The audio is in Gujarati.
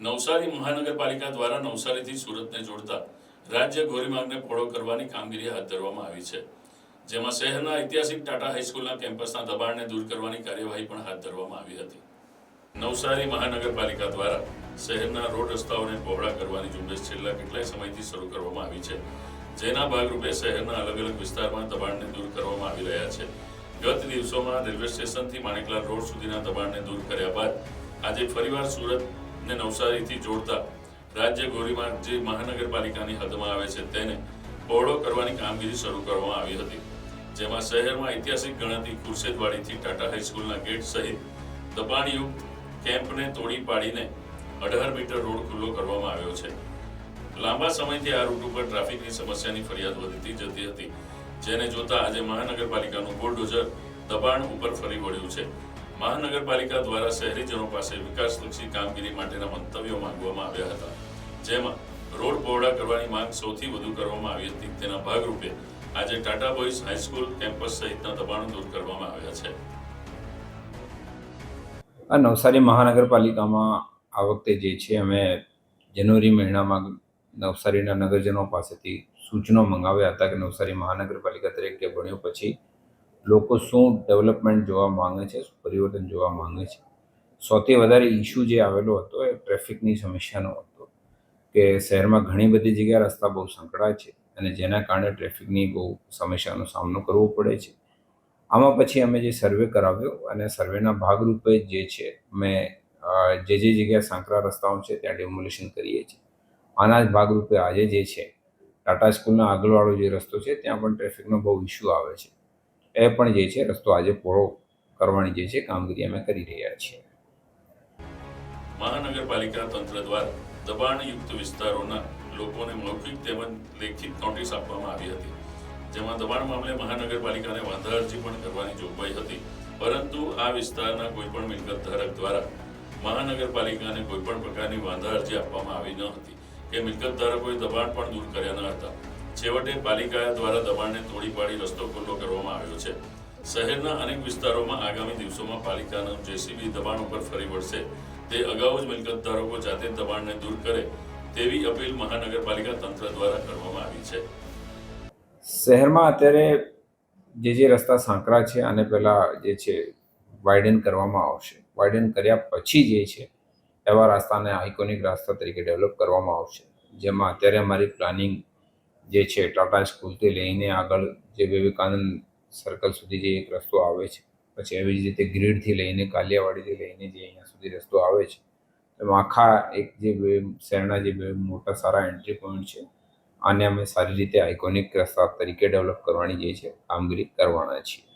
નવસારી મહાનગરપાલિકા દ્વારા નવસારીથી સુરતને જોડતા રાજ્ય ધોરીમાર્ગને પહોળો કરવાની કામગીરી હાથ ધરવામાં આવી છે. જેમાં શહેરના ઐતિહાસિક ટાટા હાઈસ્કૂલના કેમ્પસના દબાણને દૂર કરવાની કાર્યવાહી પણ હાથ ધરવામાં આવી હતી. નવસારી મહાનગરપાલિકા દ્વારા શહેરના રોડ રસ્તાઓને પહોળા કરવાની ઝુંબેશ છેલ્લા કેટલાય સમયથી શરૂ કરવામાં આવી છે. જેના ભાગરૂપે શહેરના અલગ અલગ વિસ્તારમાં દબાણને દૂર કરવામાં આવી રહ્યા છે. ગત દિવસોમાં રેલવે સ્ટેશનથી માણેકલા રોડ સુધીના દબાણને દૂર કર્યા બાદ આજે ફરીવાર સુરત ને નવસારીથી જોડતા રાજ્ય ગોરીમાર્ગ જે મહાનગરપાલિકાની હદમાં આવે છે, તેને પહોળો કરવાની કામગીરી શરૂ કરવામાં આવી હતી. જેમાં શહેરમાં ઐતિહાસિક ગણાતી ખુરશેદવાડીથી ટાટા હાઈસ્કૂલના ગેટ સહિત દબાણયુક્ત કેમ્પને તોડી પાડીને અઢાર મીટર રોડ ખુલ્લો કરવામાં આવ્યો છે. લાંબા સમયથી આ રૂટ ઉપર ટ્રાફિકની સમસ્યાની ફરિયાદ વધતી જતી હતી, જેને જોતા આજે મહાનગરપાલિકાનું બુલડોઝર દબાણ ઉપર ફરી વળ્યું છે. મહાનગરપાલિકા દ્વારા શહેરીજનો પાસે વિકાસલક્ષી કામગીરી માટેના મંતવ્યો માંગવામાં આવ્યા હતા. જેમાં રોડ પહોળા કરવાની માંગ સૌથી વધુ કરવામાં આવી હતી. તેના ભાગરૂપે આજે ટાટા બોયઝ હાઈસ્કૂલ કેમ્પસ સહિતના દબાણો દૂર કરવામાં આવ્યા છે. આ નવસારી મહાનગરપાલિકામાં આ વખતે જે છે, અમે જાન્યુઆરી મહિનામાં નવસારીના નગરજનો પાસેથી સૂચનો મંગાવ્યા હતા કે નવસારી મહાનગરપાલિકા તરીકે બન્યો પછી લોકો શું ડેવલપમેન્ટ જોવા માંગે છે, શું પરિવર્તન જોવા માંગે છે. સૌથી વધારે ઇશ્યુ જે આવેલો હતો એ ટ્રાફિકની સમસ્યાનો હતો કે શહેરમાં ઘણી બધી જગ્યાએ રસ્તા બહુ સંકળાય છે અને જેના કારણે ટ્રાફિકની બહુ સમસ્યાનો સામનો કરવો પડે છે. આમાં પછી અમે જે સર્વે કરાવ્યો અને સર્વેના ભાગરૂપે જે છે અમે જે જે જગ્યાએ સાંકડા રસ્તાઓ છે ત્યાં ડેમોલિશન કરીએ છીએ. આના જ ભાગરૂપે આજે જે છે, ટાટા સ્કૂલના આગળવાળો જે રસ્તો છે, ત્યાં પણ ટ્રાફિકનો બહુ ઇશ્યુ આવે છે. એ પણ જે છે, રસ્તો આજે પૂરો કરવાની જે છે, કામગીરી અમે કરી રહ્યા છીએ. મહાનગરપાલિકા તંત્ર દ્વારા દબાણયુક્ત વિસ્તારોના લોકોને મૌખિક તેમજ લેખિત નોટિસ આપવામાં આવી હતી. જેમાં દબાણ મામલે મહાનગરપાલિકાને વાંધા અરજી પણ કરવાની જોગવાઈ હતી. પરંતુ આ વિસ્તારના કોઈપણ મિલકત ધારક દ્વારા મહાનગરપાલિકાને કોઈપણ પ્રકારની વાંધા અરજી આપવામાં આવી ન હતી કે મિલકત ધારકોએ દબાણ પણ દૂર કર્યા ન હતા. છેવટે પાલિકા દ્વારા દબાણને તોડી પાડી રસ્તો ખુલ્લો કરવામાં આવ્યો છે. શહેરના અનેક વિસ્તારોમાં આગામી દિવસોમાં પાલિકાનું જેસીબી દબાણ ઉપર ફરી વળશે. તે અગાઉ જ મિલકત ધારકો જાતે દબાણને દૂર કરે તેવી અપીલ મહાનગરપાલિકા તંત્ર દ્વારા કરવામાં આવી છે. શહેરમાં અત્યારે જે જે રસ્તા સાંકડા છે અને પહેલાં જે છે વાઇડન કરવામાં આવશે. વાઇડન કર્યા પછી જે છે એવા રસ્તાને આઇકોનિક રસ્તા તરીકે ડેવલપ કરવામાં આવશે. જેમાં અત્યારે અમારી પ્લાનિંગ જે છે ટાટા સ્કૂલથી લઈને આગળ જે વિવેકાનંદ સર્કલ સુધી જે એક રસ્તો આવે છે, પછી એવી જ રીતે ગ્રીડથી લઈને કાલિયાવાડીથી લઈને જે અહીંયા સુધી રસ્તો આવે છે, એમાં આખા એક જે બે શહેરના જે બે મોટા સારા એન્ટ્રી પોઈન્ટ છે, આને અમે સારી રીતે આઇકોનિક રસ્તા તરીકે ડેવલપ કરવાની જે છે, કામગીરી કરવાના છીએ.